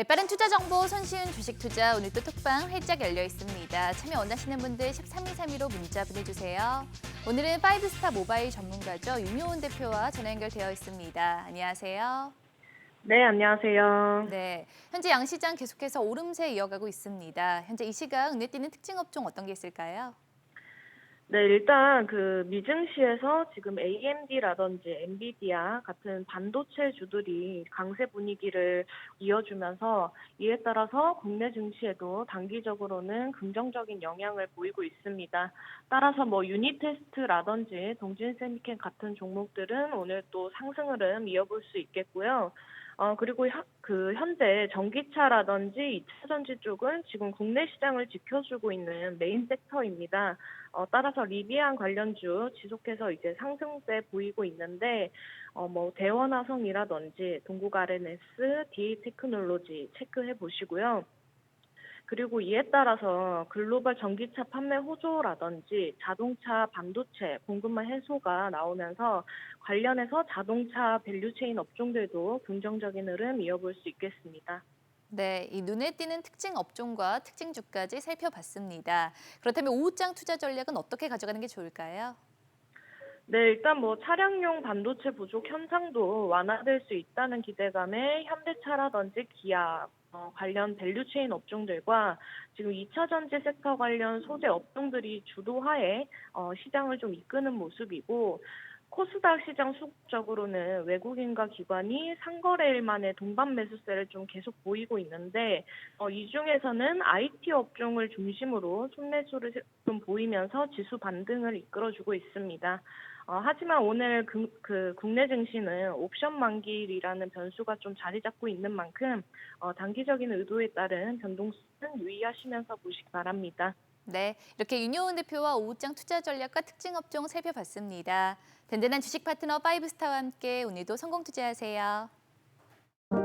발빠른 투자 정보 손쉬운 주식 투자 오늘 도 톡방 활짝 열려 있습니다. 참여 원하시는 분들 샵 3232로 문자 보내주세요. 오늘은 파이브스타 모바일 전문가죠. 윤효은 대표와 전화 연결되어 있습니다. 안녕하세요. 네, 안녕하세요. 네, 현재 양시장 계속해서 오름세 이어가고 있습니다. 현재 이 시각 눈에 띄는 특징 업종 어떤 게 있을까요? 네, 일단 그 미증시에서 지금 AMD라든지 엔비디아 같은 반도체 주들이 강세 분위기를 이어주면서 이에 따라서 국내 증시에도 단기적으로는 긍정적인 영향을 보이고 있습니다. 따라서 뭐 유니테스트라든지 동진세미캔 같은 종목들은 오늘 또 상승 흐름 이어볼 수 있겠고요. 어, 그리고 현- 그 현재 전기차라든지 2차 전지 쪽은 지금 국내 시장을 지켜주고 있는 메인 섹터입니다. 어, 따라서 리비안 관련주 지속해서 이제 상승세 보이고 있는데, 어, 뭐, 대원화성이라든지 동국 RNS, DA 테크놀로지 체크해 보시고요. 그리고 이에 따라서 글로벌 전기차 판매 호조라든지 자동차 반도체 공급망 해소가 나오면서 관련해서 자동차 밸류체인 업종들도 긍정적인 흐름 이어볼 수 있겠습니다. 네, 이 눈에 띄는 특징 업종과 특징 주까지 살펴봤습니다. 그렇다면 오후장 투자 전략은 어떻게 가져가는 게 좋을까요? 네, 일단 뭐 차량용 반도체 부족 현상도 완화될 수 있다는 기대감에 현대차라든지 기아 어, 관련 밸류체인 업종들과 지금 2차 전지 섹터 관련 소재 업종들이 주도하에 어, 시장을 좀 이끄는 모습이고 코스닥 시장 수급적으로는 외국인과 기관이 상거래일 만에 동반 매수세를 좀 계속 보이고 있는데 어, 이 중에서는 IT 업종을 중심으로 순매수를 좀 보이면서 지수 반등을 이끌어주고 있습니다. 어, 하지만 오늘 그, 그 국내 증시는 옵션 만기일이라는 변수가 좀 자리 잡고 있는 만큼 어, 단기적인 의도에 따른 변동성은 유의하시면서 보시기 바랍니다. 네, 이렇게 윤효은 대표와 오후장 투자 전략과 특징 업종 살펴봤습니다. 든든한 주식 파트너 파이브스타와 함께 오늘도 성공 투자하세요.